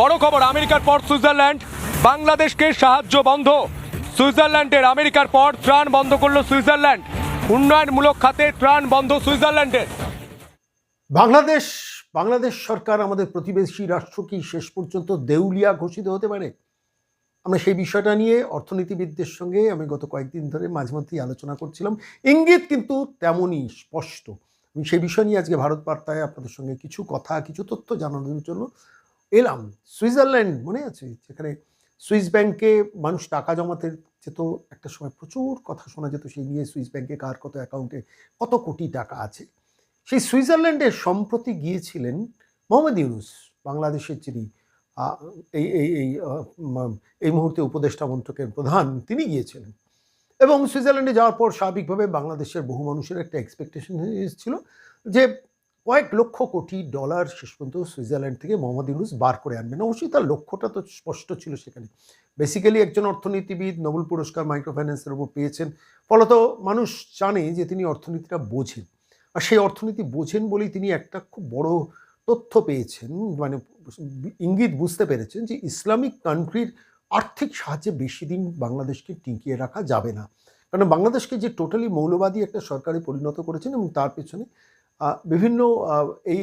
বড় খবর, আমেরিকার পর সুইজারল্যান্ড, বাংলাদেশকে সাহায্য বন্ধ। সুইজারল্যান্ডের আমেরিকার পর ত্রাণ বন্ধ করল সুইজারল্যান্ড। উন্নয়নমূলক খাতে ত্রাণ বন্ধ সুইজারল্যান্ডের বাংলাদেশ বাংলাদেশ সরকার আমাদের প্রতিবেশী রাষ্ট্র কি শেষ পর্যন্ত দেউলিয়া ঘোষিত হতে পারে? আমরা সেই বিষয়টা নিয়ে অর্থনীতিবিদদের সঙ্গে আমি গত কয়েকদিন ধরে মাঝে মধ্যেই আলোচনা করছিলাম। ইঙ্গিত কিন্তু তেমনই স্পষ্ট। আমি সেই বিষয় নিয়ে আজকে ভারত বার্তায় আপনাদের সঙ্গে কিছু কথা, কিছু তথ্য জানানোর জন্য এলাম। সুইজারল্যান্ড মনে আছে? যেখানে সুইস ব্যাংকে মানুষ টাকা জমাতে যেত, একটা সময় প্রচুর কথা শোনা যেত, সেই নিয়ে সুইস ব্যাংকে কার কত অ্যাকাউন্টে কত কোটি টাকা আছে। সেই সুইজারল্যান্ডে সম্প্রতি গিয়েছিলেন মোহাম্মদ ইউনুস, বাংলাদেশের যিনি এই এই এই এই মুহূর্তে উপদেষ্টা মন্ত্রকের প্রধান, তিনি গিয়েছিলেন। এবং সুইজারল্যান্ডে যাওয়ার পর স্বাভাবিকভাবে বাংলাদেশের বহু মানুষের একটা এক্সপেকটেশন ছিল যে কয়েক লক্ষ কোটি ডলার শেষ পর্যন্ত সুইজারল্যান্ড থেকে মোহাম্মদ ইউনুস বার করে আনবেন। অবশ্যই তার লক্ষ্যটা তো স্পষ্ট ছিল সেখানে। বেসিক্যালি একজন অর্থনীতিবিদ, নোবেল পুরস্কার মাইক্রো ফাইন্যান্সের উপর পেয়েছেন। ফলত মানুষ জানে যে তিনি অর্থনীতিটা বোঝেন। আর সেই অর্থনীতি বোঝেন বলেই তিনি একটা খুব বড় তথ্য পেয়েছেন। মানে ইঙ্গিত বুঝতে পেরেছেন যে ইসলামিক কান্ট্রির আর্থিক সাহায্যে বেশি দিন বাংলাদেশকে টিকিয়ে রাখা যাবে না। কারণ বাংলাদেশকে যে টোটালি মৌলবাদী একটা সরকারে পরিণত করেছেন এবং তার পেছনে বিভিন্ন এই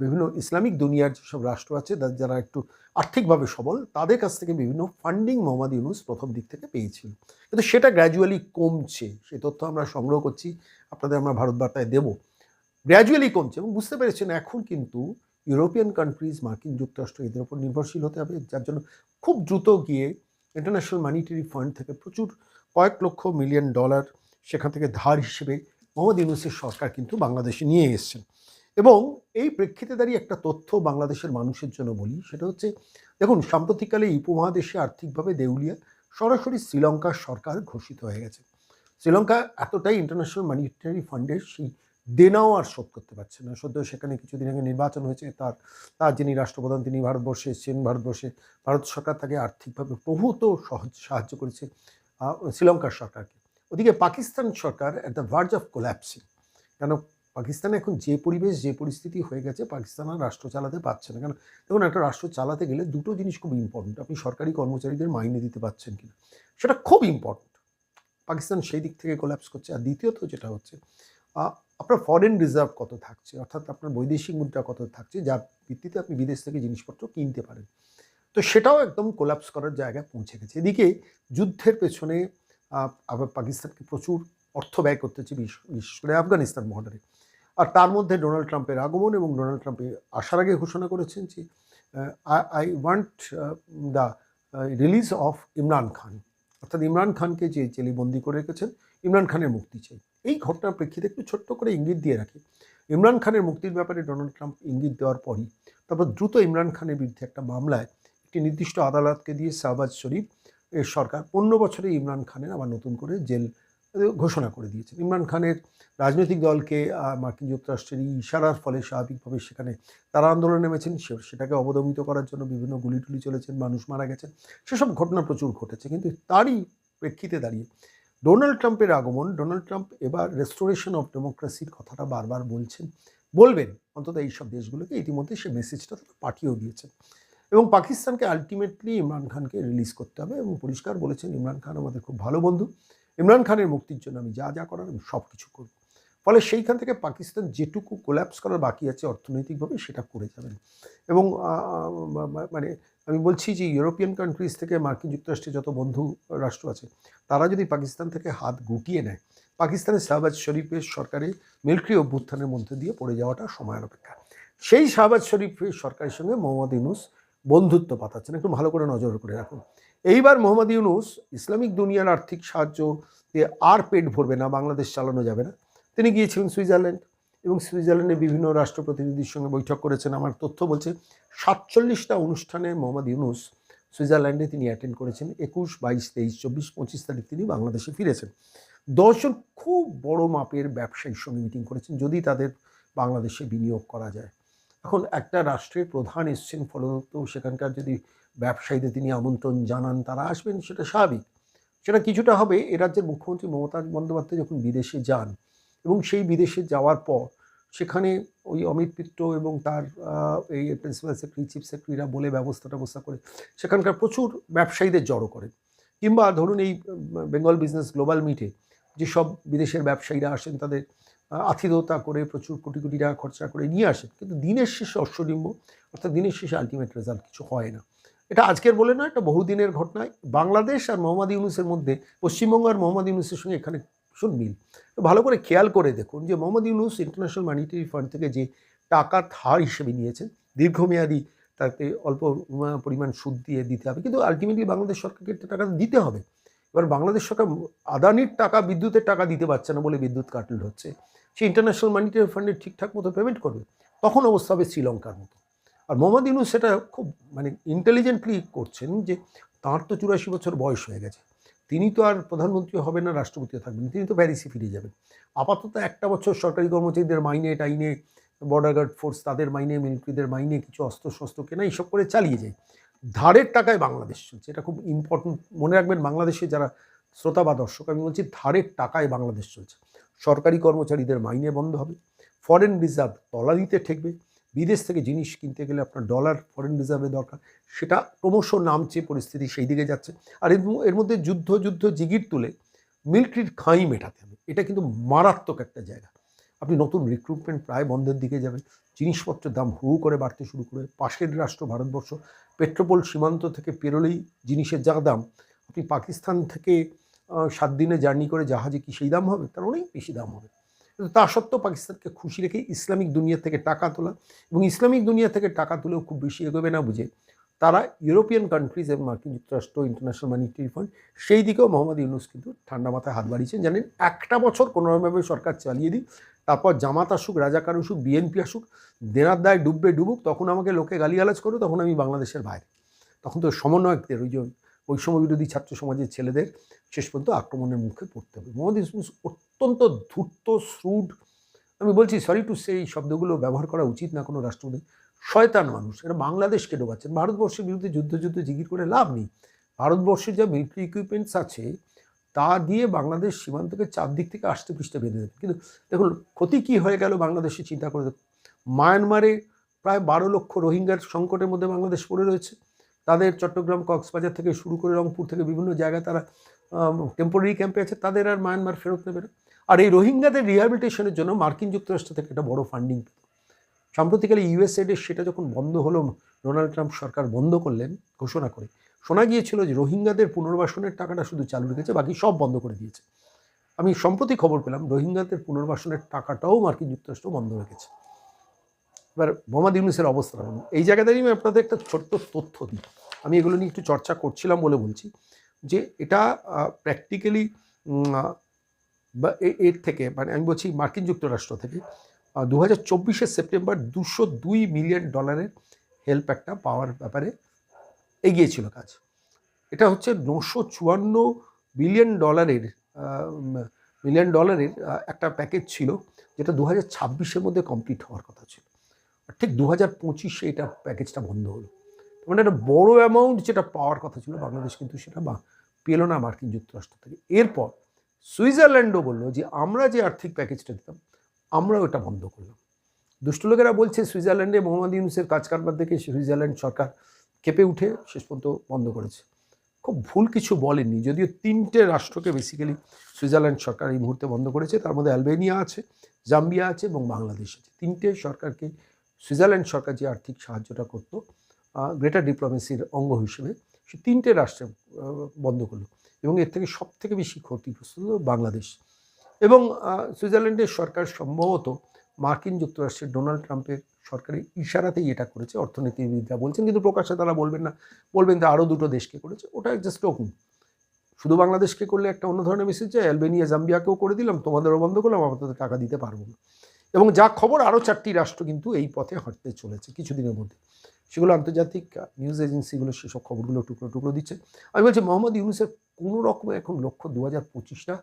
বিভিন্ন ইসলামিক দুনিয়ার যেসব রাষ্ট্র আছে যারা একটু আর্থিকভাবে সবল, তাদের কাছ থেকে বিভিন্ন ফান্ডিং মোহাম্মদ ইউনুস প্রথম দিক থেকে পেয়েছিল। কিন্তু সেটা গ্র্যাজুয়ালি কমছে। সেই তথ্য আমরা সংগ্রহ করছি, আপনাদের আমরা ভারত বার্তায় দেবো। গ্র্যাজুয়ালি কমছে এবং বুঝতে পেরেছেন, এখন কিন্তু ইউরোপিয়ান কান্ট্রিজ মার্কিন যুক্তরাষ্ট্র এদের উপর নির্ভরশীল হতে হবে, যার জন্য খুব দ্রুত গিয়ে ইন্টারন্যাশনাল মানিটারি ফান্ড থেকে প্রচুর কয়েক লক্ষ মিলিয়ন ডলার সেখান থেকে ধার হিসেবে মোহাম্মদ ইউনুসের সরকার কিন্তু বাংলাদেশে নিয়ে এসছেন। এবং এই প্রেক্ষিতে দাঁড়িয়ে একটা তথ্য বাংলাদেশের মানুষের জন্য বলি, সেটা হচ্ছে, দেখুন, সাম্প্রতিককালে উপমহাদেশে আর্থিকভাবে দেউলিয়া, সরাসরি শ্রীলঙ্কার সরকার ঘোষিত হয়ে গেছে। শ্রীলঙ্কা এতটাই ইন্টারন্যাশনাল মানিটারি ফান্ডের সেই দেনাও আর শোধ করতে পারছে না। সদ্য সেখানে কিছুদিন আগে নির্বাচন হয়েছে, তার তার যিনি রাষ্ট্রপ্রধান, তিনি ভারতবর্ষে এসেছেন, ভারতবর্ষে, ভারত সরকার তাকে আর্থিকভাবে বহুত সহজ, সাহায্য করেছে শ্রীলঙ্কার সরকারকে। ওদিকে পাকিস্তান সরকার at the verge of collapsing কেন? পাকিস্তানে এখন যে পরিবেশ, যে পরিস্থিতি হয়ে গেছে, পাকিস্তান আর রাষ্ট্র চালাতে পারছে না। কেন? দেখুন, একটা রাষ্ট্র চালাতে গেলে দুটো জিনিস খুব ইম্পর্টেন্ট আপনি সরকারি কর্মচারীদের মাইনে দিতে পারছেন কিনা। সেটা খুব ইম্পর্টেন্ট পাকিস্তান সেই দিক থেকে কোল্যাপস করছে। আর দ্বিতীয়ত যেটা হচ্ছে আপনার ফরেন রিজার্ভ কত থাকছে? অর্থাৎ আপনার বৈদেশিক মুদ্রা কত থাকছে? যার ভিত্তিতে আপনি বিদেশ থেকে জিনিসপত্র কিনতে পারেন। তো সেটাও একদম কোলাপস করার জায়গায় পৌঁছে গেছে। এদিকে যুদ্ধের পেছনে আবার পাকিস্তানকে প্রচুর অর্থ ব্যয় করতে হচ্ছে বিশেষ করে আফগানিস্তান বর্ডারে। আর তার মধ্যে ডোনাল্ড ট্রাম্পের আগমন এবং ডোনাল্ড ট্রাম্পে আসার আগে ঘোষণা করেছেন যে I want the release of Imran Khan. অর্থাৎ ইমরান খানকে যে জেলিবন্দি করে রেখেছেন, ইমরান খানের মুক্তি চাই। এই ঘটনার প্রেক্ষিতে একটু ছোট্ট করে ইঙ্গিত দিয়ে রাখি। ইমরান খানের মুক্তির ব্যাপারে ডোনাল্ড ট্রাম্প ইঙ্গিত দেওয়ার পরই, তারপর দ্রুত ইমরান খানের বিরুদ্ধে একটা মামলায় একটি নির্দিষ্ট আদালতকে দিয়ে শাহবাজ শরীফ এর সরকার পনেরো বছরে ইমরান খানের আবার নতুন করে জেল ঘোষণা করে দিয়েছেন। ইমরান খানের রাজনৈতিক দলকে মার্কিন যুক্তরাষ্ট্রের ইশারার ফলে স্বাভাবিকভাবে সেখানে তারা আন্দোলনে নেমেছেন। সেটাকে অবদমিত করার জন্য বিভিন্ন গুলি টুলি চলেছেন, মানুষ মারা গেছেন। সেসব ঘটনা প্রচুর ঘটেছে, কিন্তু তারই প্রেক্ষিতে দাঁড়িয়ে ডোনাল্ড ট্রাম্পের আগমন, ডোনাল্ড ট্রাম্প এবার রেস্টোরেশন অফ ডেমোক্রেসির কথাটা বারবার বলছেন, বলবেন অন্তত এইসব দেশগুলোকে। ইতিমধ্যে সে মেসেজটা তারা পাঠিয়েও দিয়েছেন। এবং পাকিস্তানকে আলটিমেটলি ইমরান খানকে রিলিজ করতে হবে এবং পরিষ্কার বলেছেন ইমরান খান আমাদের খুব ভালো বন্ধু। ইমরান খানের মুক্তির জন্য আমি যা যা করার আমি সব কিছু করব। ফলে সেইখান থেকে পাকিস্তান যেটুকু কোল্যাপস করার বাকি আছে অর্থনৈতিকভাবে সেটা করে যাবেন। এবং মানে আমি বলছি যে ইউরোপিয়ান কান্ট্রিজ থেকে মার্কিন যুক্তরাষ্ট্রের যত বন্ধু রাষ্ট্র আছে, তারা যদি পাকিস্তান থেকে হাত গুটিয়ে নেয়, পাকিস্তানের শাহবাজ শরীফের সরকারি মিলিটারি অভ্যুত্থানের মধ্যে দিয়ে পড়ে যাওয়াটা সময়ের অপেক্ষা। সেই শাহবাজ শরীফের সরকারের সঙ্গে মোহাম্মদ ইউনুস বন্ধুত্ব পাতাচ্ছেন। একটু ভালো করে নজর করে রাখুন। এইবার মোহাম্মদ ইউনুস ইসলামিক দুনিয়ার আর্থিক সাহায্য দিয়ে আর পেট ভরবে না, বাংলাদেশ চালানো যাবে না। তিনি গিয়েছিলেন সুইজারল্যান্ড এবং সুইজারল্যান্ডে বিভিন্ন রাষ্ট্র প্রতিনিধির সঙ্গে বৈঠক করেছেন। আমার তথ্য বলছে, সাতচল্লিশটা অনুষ্ঠানে মোহাম্মদ ইউনুস সুইজারল্যান্ডে তিনি অ্যাটেন্ড করেছেন। একুশ, বাইশ, তেইশ, চব্বিশ, পঁচিশ তারিখ তিনি বাংলাদেশে ফিরেছেন। দশজন খুব বড় মাপের ব্যবসায়ীর সঙ্গে মিটিং করেছেন, যদি তাদের বাংলাদেশে বিনিয়োগ করা যায়। এখন একটা রাষ্ট্রের প্রধান এসছেন, ফলত সেখানকার যদি ব্যবসায়ীদের তিনি আমন্ত্রণ জানান, তারা আসবেন, সেটা স্বাভাবিক। সেটা কিছুটা হবে, এ রাজ্যের মুখ্যমন্ত্রী মমতা বন্দ্যোপাধ্যায় যখন বিদেশে যান এবং সেই বিদেশে যাওয়ার পর সেখানে ওই অমিত মিত্র এবং তার এই প্রিন্সিপাল সেক্রেটারি চিফ সেক্রেটারিরা বলে ব্যবস্থা ব্যবস্থা করে সেখানকার প্রচুর ব্যবসায়ীদের জড়ো করেন। কিংবা ধরুন এই বেঙ্গল বিজনেস গ্লোবাল মিটে যেসব বিদেশের ব্যবসায়ীরা আসেন, তাদের আতিথ্যতা করে প্রচুর কোটি কোটি টাকা খরচা করে নিয়ে আসেন। কিন্তু দিনের শেষে অশ্বডিম্ব অর্থাৎ দিনের শেষে আলটিমেট রেজাল্ট কিছু হয় না। এটা আজকের বলে না এটা বহুদিনের ঘটনায়। বাংলাদেশ আর মোহাম্মদ ইউনুসের মধ্যে, পশ্চিমবঙ্গ আর মোহাম্মদ ইউনুসের সঙ্গে এখানে ভীষণ মিল। ভালো করে খেয়াল করে দেখুন যে Mohammad Yunus international monetary fund থেকে যে টাকা ধার হিসেবে নিয়েছেন, দীর্ঘমেয়াদী তাতে অল্প পরিমাণ সুদ দিয়ে দিতে হবে। কিন্তু আলটিমেটলি বাংলাদেশ সরকারকে টাকা দিতে হবে। এবার বাংলাদেশ সরকার আদানির টাকা বিদ্যুতের টাকা দিতে পারছে না বলে বিদ্যুৎ কাটল হচ্ছে। সে ইন্টারন্যাশনাল মানিটারি ফান্ডে ঠিকঠাক মতো পেমেন্ট করবে। তখন অবস্থা হবে শ্রীলঙ্কার মতো। আর মোহাম্মদ ইউনুস সেটা খুব মানে ইন্টেলিজেন্টলি করছেন যে তাঁর তো চুরাশি বছর বয়স হয়ে গেছে। তিনি তো আর প্রধানমন্ত্রী হবেন না, রাষ্ট্রপতিও থাকবেন তিনি তো প্যারিসে ফিরে যাবেন। আপাতত একটা বছর সরকারি কর্মচারীদের মাইনে, টাইনে বর্ডার গার্ড ফোর্স তাদের মাইনে মিলিটারিদের মাইনে, কিছু অস্ত্র শস্ত্র কেনা, এইসব করে চালিয়ে যায়। ধারের টাকায় বাংলাদেশ চলছে। এটা খুব ইম্পর্টেন্ট মনে রাখবেন বাংলাদেশে যারা শ্রোতা বা দর্শক, আমি বলছি ধারের টাকায় বাংলাদেশ চলছে। সরকারি কর্মচারীদের মাইনে বন্ধ হবে ফরেন রিজার্ভ তলানিতে ঠেকবে, বিদেশ থেকে জিনিস কিনতে গেলে আপনার ডলার ফরেন রিজার্ভে দরকার। সেটা ক্রমশ নামছে, পরিস্থিতি সেই দিকে যাচ্ছে। আর এর মধ্যে যুদ্ধ যুদ্ধ, জিগির তুলে মিলিটারির খাঁই মেটাতে হবে। এটা কিন্তু মারাত্মক একটা জায়গা। আপনি নতুন রিক্রুটমেন্ট প্রায় বন্ধের দিকে যাবেন। জিনিসপত্রের দাম হু করে বাড়তে শুরু করে। পাশের রাষ্ট্র ভারতবর্ষ, পেট্রোপোল সীমান্ত থেকে পেরোলেই জিনিসের যা দাম, আপনি পাকিস্তান থেকে সাত দিনে জার্নি করে জাহাজে কি সেই দাম হবে? তার অনেক বেশি দাম হবে। কিন্তু তা সত্ত্বেও পাকিস্তানকে খুশি রেখে ইসলামিক দুনিয়া থেকে টাকা তোলা এবং ইসলামিক দুনিয়া থেকে টাকা তুলেও খুব বেশি এগোবে না বুঝে। তারা ইউরোপিয়ান কান্ট্রিজ এবং মার্কিন যুক্তরাষ্ট্র ইন্টারন্যাশনাল মানিটারি ফান্ড সেই দিকেও মোহাম্মদ ইউনুস কিন্তু ঠান্ডা মাথায় হাত বাড়িয়েছেন। জানেন, একটা বছর কোনোরকমভাবে সরকার চালিয়ে দিই তারপর জামাত আসুক, রাজাকার আসুক বিএনপি আসুক, দেনার দায় ডুববে ডুবুক, তখন আমাকে লোকে গালিগালাজ করবে তখন আমি বাংলাদেশের বাইরে। তখন তো সমন্বয়কদের, ওই যে বৈষম্য বিরোধী ছাত্র সমাজের ছেলেদের শেষ পর্যন্ত আক্রমণের মুখে পড়তে হবে। মোহাম্মদ ইউনুস অত্যন্ত ধূর্ত, শ্রুড, আমি বলছি সরি টু সে এই শব্দগুলো ব্যবহার করা উচিত না কোনো রাষ্ট্রপতি। শয়তান মানুষ, এরা বাংলাদেশকে ডোবাচ্ছেন। ভারতবর্ষের বিরুদ্ধে যুদ্ধ যুদ্ধ জিগির করে লাভ নেই। ভারতবর্ষের যা মিলিটারি ইকুইপমেন্টস আছে তা দিয়ে বাংলাদেশ সীমান্তকে চারদিক থেকে আষ্টে পৃষ্ঠে বেঁধে দেবে। কিন্তু দেখুন, ক্ষতি কী হয়ে গেল বাংলাদেশে চিন্তা করে মায়ানমারে প্রায় বারো লক্ষ রোহিঙ্গার সংকটের মধ্যে বাংলাদেশ পড়ে রয়েছে। তাদের চট্টগ্রাম, কক্সবাজার থেকে শুরু করে রংপুর থেকে বিভিন্ন জায়গায় তারা টেম্পোরারি ক্যাম্পে আছে। তাদের আর মায়ানমার ফেরত নেবে না। আর এই রোহিঙ্গাদের রিহ্যাবিলিটেশনের জন্য মার্কিন যুক্তরাষ্ট্র থেকে একটা বড় ফান্ডিং পেত সাম্প্রতিককালে ইউএসএডের সেটা যখন বন্ধ হলো ডোনাল্ড ট্রাম্প সরকার বন্ধ করলেন, ঘোষণা করে শোনা গিয়েছিল যে রোহিঙ্গাদের পুনর্বাসনের টাকাটা শুধু চালু রেখেছে, বাকি সব বন্ধ করে দিয়েছে। আমি সম্প্রতি খবর পেলাম, রোহিঙ্গাদের পুনর্বাসনের টাকাটাও মার্কিন যুক্তরাষ্ট্র বন্ধ রেখেছে। এবার মোহাম্মদ ইউনুসের অবস্থা। এই জায়গাতে আমি আপনাদের একটা ছোট্ট তথ্য দিই। আমি এগুলো নিয়ে একটু চর্চা করছিলাম বলে বলছি যে এটা প্র্যাকটিক্যালি বা এর থেকে মানে আমি বলছি মার্কিন যুক্তরাষ্ট্র থেকে দু হাজার সেপ্টেম্বর দুশো দুই মিলিয়ন ডলারের হেল্প একটা পাওয়ার ব্যাপারে এগিয়েছিল কাজ। এটা হচ্ছে নশো চুয়ান্ন বিলিয়ন ডলারের মিলিয়ন ডলারের একটা প্যাকেজ ছিল, যেটা দু হাজার ছাব্বিশের মধ্যে কমপ্লিট হওয়ার কথা ছিল। ঠিক দু হাজার পঁচিশে এটা প্যাকেজটা বন্ধ হলো। মানে একটা বড় অ্যামাউন্ট যেটা পাওয়ার কথা ছিল, বাংলাদেশ কিন্তু সেটা পেল না মার্কিন যুক্তরাষ্ট্র থেকে। এরপর সুইজারল্যান্ডও বলল যে, আমরা যে আর্থিক প্যাকেজটা দিতাম, আমরাও এটা বন্ধ করলাম। দুষ্ট লোকেরা বলছে, সুইজারল্যান্ডে মোহাম্মদ ইউনুসের কাজ কারবার দেখে সুইজারল্যান্ড সরকার কেঁপে উঠে শেষ পর্যন্ত বন্ধ করেছে। খুব ভুল কিছু বলেননি, যদিও তিনটে রাষ্ট্রকে বেসিক্যালি সুইজারল্যান্ড সরকার এই মুহূর্তে বন্ধ করেছে। তার মধ্যে অ্যালবেনিয়া আছে, জাম্বিয়া আছে এবং বাংলাদেশ আছে। তিনটে সরকারকে সুইজারল্যান্ড সরকার যে আর্থিক সাহায্যটা করত গ্রেটার ডিপ্লোমেসির অঙ্গ হিসেবে সে তিনটে রাষ্ট্রে বন্ধ করল এবং এর থেকে সব থেকে বেশি ক্ষতিগ্রস্ত হলো বাংলাদেশ। এবং সুইজারল্যান্ডের সরকার সম্ভবত মার্কিন যুক্তরাষ্ট্রের ডোনাল্ড ট্রাম্পের সরকারের ইশারাতেই এটা করেছে, অর্থনীতিবিদরা বলছেন, কিন্তু প্রকাশ্যে তারা বলবেন না। বলবেন যে আরও দুটো দেশকে করেছে, ওটা জাস্ট হুকুম শুধু বাংলাদেশকে করলে একটা অন্য ধরনের মেসেজ যায় অ্যালবেনিয়া, জাম্বিয়াকেও করে দিলাম, তোমাদেরও বন্ধ করলাম আমাদের টাকা দিতে পারব না। এবং যা খবর আরও চারটি রাষ্ট্র কিন্তু এই পথে হাঁটতে চলেছে কিছুদিনের মধ্যে। সেগুলো আন্তর্জাতিক নিউজ এজেন্সিগুলো সেসব খবরগুলো টুকরো টুকরো দিচ্ছে। আমি বলছি, মোহাম্মদ ইউনুসের কোনো রকম এখন লক্ষ্য দু হাজার পঁচিশটা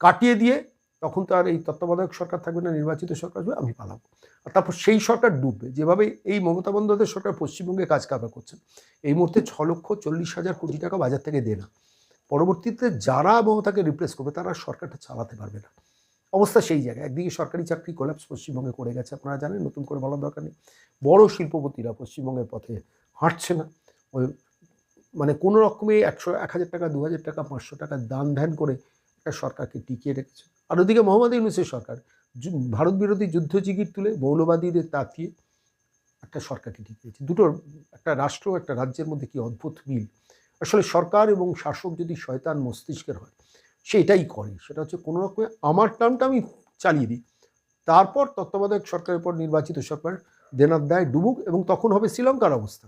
কাটিয়ে দিয়ে, তখন তো আর এই তত্ত্বাবধায়ক সরকার থাকবে না, নির্বাচিত সরকার আমি পালাবো। তারপর সেই সরকার ডুববে। যেভাবে এই মমতা বন্দ্যোপাধ্যায় সরকার পশ্চিমবঙ্গে কাজ কারবার করছেন, এই মুহূর্তে ছ লক্ষ চল্লিশ হাজার কোটি টাকা বাজার থেকে দেনা পরবর্তীতে যারা মমতাকে রিপ্লেস করবে, তারা সরকারটা চালাতে পারবে না। অবস্থা সেই জায়গায়। একদিকে সরকারি চাকরি কোলাপস পশ্চিমবঙ্গে করে গেছে, আপনারা জানেন, নতুন করে বলার দরকার নেই। বড় শিল্পপতিরা পশ্চিমবঙ্গের পথে হাঁটছে না। ওই মানে কোনো রকমে একশো, এক হাজার টাকা, দু হাজার টাকা, পাঁচশো টাকা দান ধ্যান করে একটা সরকারকে টিকিয়ে রেখেছে। আর ওদিকে মোহাম্মদ ইউনুসের সরকার ভারত বিরোধী যুদ্ধ জিগির তুলে মৌলবাদীদের তাকিয়ে একটা সরকারকে টিকিয়েছে দুটোর, একটা রাষ্ট্র, একটা রাজ্যের মধ্যে কি অদ্ভুত মিল? আসলে সরকার এবং শাসক যদি শয়তান মস্তিষ্কের হয়, সে এটাই করে। সেটা হচ্ছে কোনো রকমে আমার টার্মটা আমি চালিয়ে দিই। তারপর তত্ত্বাবধায়ক সরকারের পর নির্বাচিত সরকার দেনার দেয় ডুবুক এবং তখন হবে শ্রীলঙ্কার অবস্থা।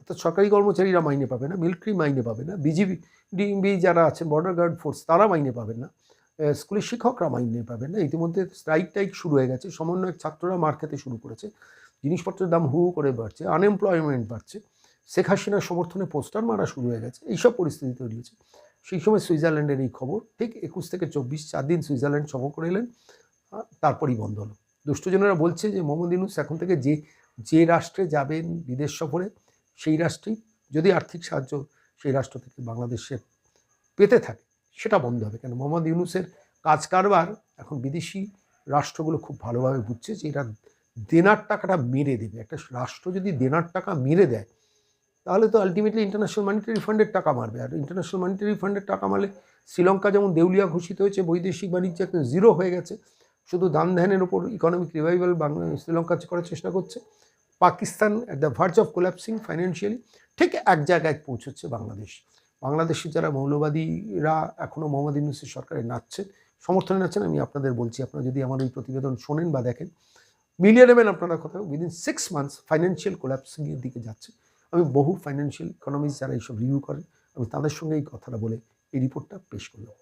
অর্থাৎ সরকারি কর্মচারীরা মাইনে পাবে না, মিলিটারি মাইনে পাবে না, বিজিবি, ডিএমবি যারা আছেন বর্ডার গার্ড ফোর্স তারা মাইনে পাবেন না। স্কুলের শিক্ষকরা মাইনে পাবেন না। ইতিমধ্যে স্ট্রাইক টাইক শুরু হয়ে গেছে। সমন্বয়ক ছাত্ররা মার খেতে শুরু করেছে। জিনিসপত্রের দাম হু হু করে বাড়ছে। আনএমপ্লয়মেন্ট বাড়ছে। শেখ হাসিনার সমর্থনে পোস্টার মারা শুরু হয়ে গেছে। এইসব পরিস্থিতি তৈরি হয়েছে। সেই সময় সুইজারল্যান্ডের এই খবর, ঠিক একুশ থেকে চব্বিশ, চার দিন সুইজারল্যান্ড সফর করে এলেন তারপরই বন্ধ হলো। দুষ্টজনেরা বলছে যে মোহাম্মদ ইউনুস এখন থেকে যে যে রাষ্ট্রে যাবেন বিদেশ সফরে, সেই রাষ্ট্রেই যদি আর্থিক সাহায্য, সেই রাষ্ট্র থেকে বাংলাদেশের পেতে থাকে। সেটা বন্ধ হবে। কেন? মোহাম্মদ ইউনুসের কাজ কারবার এখন বিদেশি রাষ্ট্রগুলো খুব ভালোভাবে বুঝছে যে এরা দেনার টাকাটা মেরে দেবে। একটা রাষ্ট্র যদি দেনার টাকা মেরে দেয়, তাহলে তো আলটিমেটলি ইন্টারন্যাশনাল মনিটারি ফান্ডের টাকা মারবে। আর ইন্টারন্যাশনাল মনিটারি ফান্ডের টাকা মারলে শ্রীলঙ্কা যেমন দেউলিয়া ঘোষিত হয়েছে, বৈদেশিক বাণিজ্য এখন জিরো হয়ে গেছে। শুধু দান ধ্যানের ওপর ইকোনমিক রিভাইভাল বাংলা, শ্রীলঙ্কা করার চেষ্টা করছে। Pakistan at the verge of collapsing financially ঠিক এক জায়গায় পৌঁছচ্ছে বাংলাদেশ। বাংলাদেশে যারা মৌলবাদীরা এখনও মোহাম্মদ ইউনুসের সরকারে নাচছেন, সমর্থনে নাচছেন, আমি আপনাদের বলছি, আপনারা যদি আমার ওই প্রতিবেদন শোনেন বা দেখেন মিলিয়ে নেবেন আপনারা কথা উইদিন সিক্স মান্থস ফাইন্যান্সিয়াল কোল্যাপসিংয়ের দিকে যাচ্ছে। আমি বহু ফাইন্যান্সিয়াল ইকোনমিক্স যারা এইসব রিভিউ করেন, আমি তাদের সঙ্গে এই কথাটা বলে এই রিপোর্টটা পেশ করলাম।